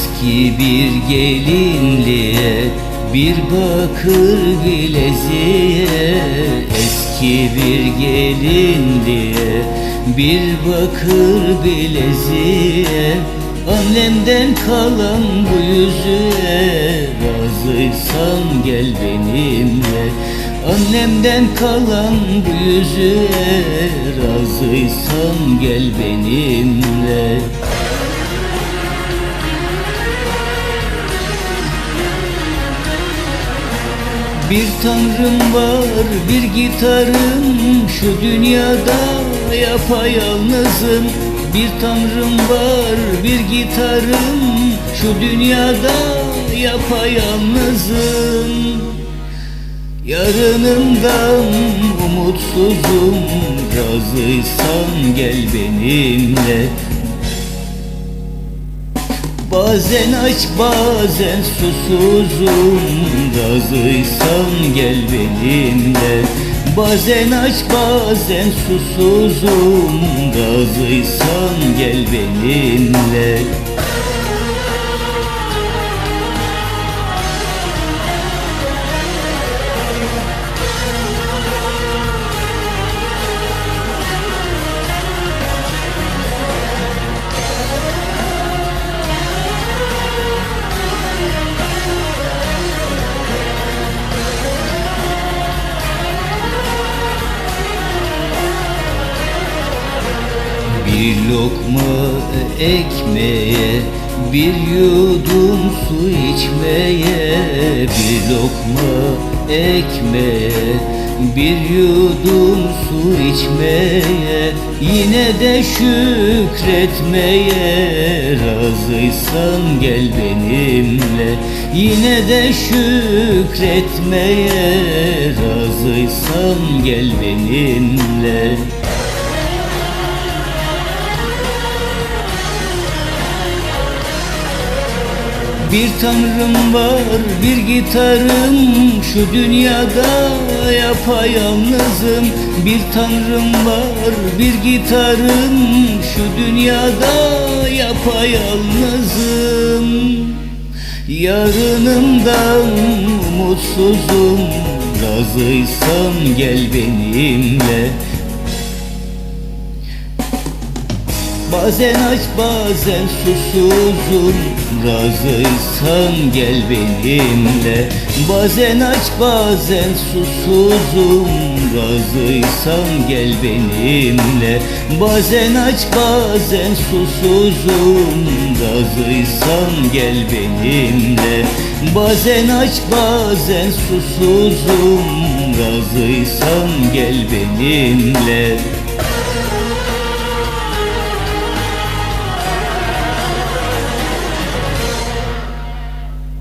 Eski bir gelinliğe bir bakır bileziğe. Eski bir gelinliğe bir bakır bileziğe. Annemden kalan bu yüzüğe Razıysan gel benimle. Annemden kalan bu yüzüğe Razıysan gel benimle Bir tanrım var bir gitarım. Şu dünyada yapayalnızım. Bir tanrım var bir gitarım. Şu dünyada yapayalnızım. Yarınımdan umutsuzum. Razıysan gel benimle Bazen aç bazen susuzum. Razıysan gel benimle. Bazen aç bazen susuzum. Razıysan gel benimle Bir lokma ekmeğe Bir yudum su içmeye. Bir lokma ekmeğe Bir yudum su içmeye. Yine de şükretmeye Razıysan gel benimle. Yine de şükretmeye Razıysan gel benimle Bir tanrım var bir gitarım. Şu dünyada yapayalnızım. Bir tanrım var bir gitarım. Şu dünyada yapayalnızım. Yarınımdan umutsuzum. Razıysan gel benimle Bazen aç bazen susuzum. Razıysan gel benimle. Bazen aç bazen susuzum. Razıysan gel benimle. Bazen aç bazen susuzum. Razıysan gel benimle. Bazen aç bazen susuzum. Razıysan gel benimle